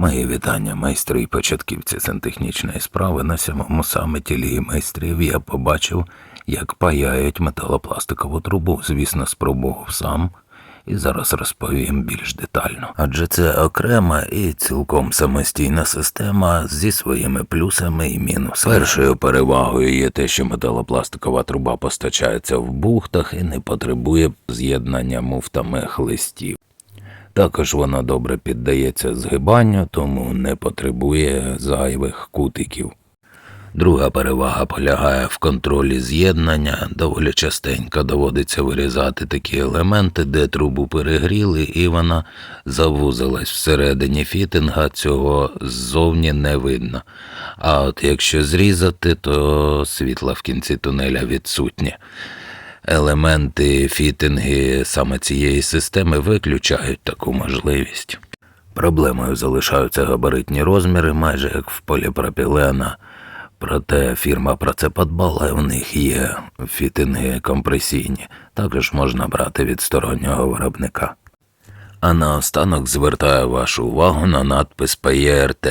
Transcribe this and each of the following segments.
Мої вітання, майстри і початківці сантехнічної справи на сьомому саміті Ліги майстрів я побачив, як паяють металопластикову трубу. Звісно, спробував сам і зараз розповім більш детально. Адже це окрема і цілком самостійна система зі своїми плюсами і мінусами. Першою перевагою є те, що металопластикова труба постачається в бухтах і не потребує з'єднання муфтами листів. Також вона добре піддається згибанню, тому не потребує зайвих кутиків. Друга перевага полягає в контролі з'єднання. Доволі частенько доводиться вирізати такі елементи, де трубу перегріли, і вона завузилась всередині фітинга, цього ззовні не видно. А от якщо зрізати, то світла в кінці тунеля відсутнє. Елементи фітинги саме цієї системи виключають таку можливість. Проблемою залишаються габаритні розміри, майже як в поліпропілена. Проте фірма про це подбала, і в них є фітинги компресійні, також можна брати від стороннього виробника. А наостанок звертаю вашу увагу на надпис ПЄРТ.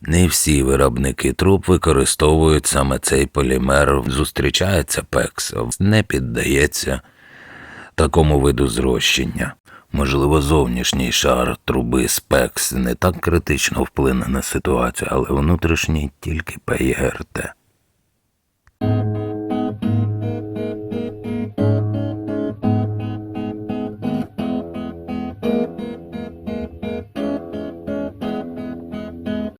Не всі виробники труб використовують саме цей полімер. Зустрічається пекс, не піддається такому виду зрощення. Можливо, зовнішній шар труби спекс не так критично вплине на ситуацію, але внутрішній тільки ПЄРТ.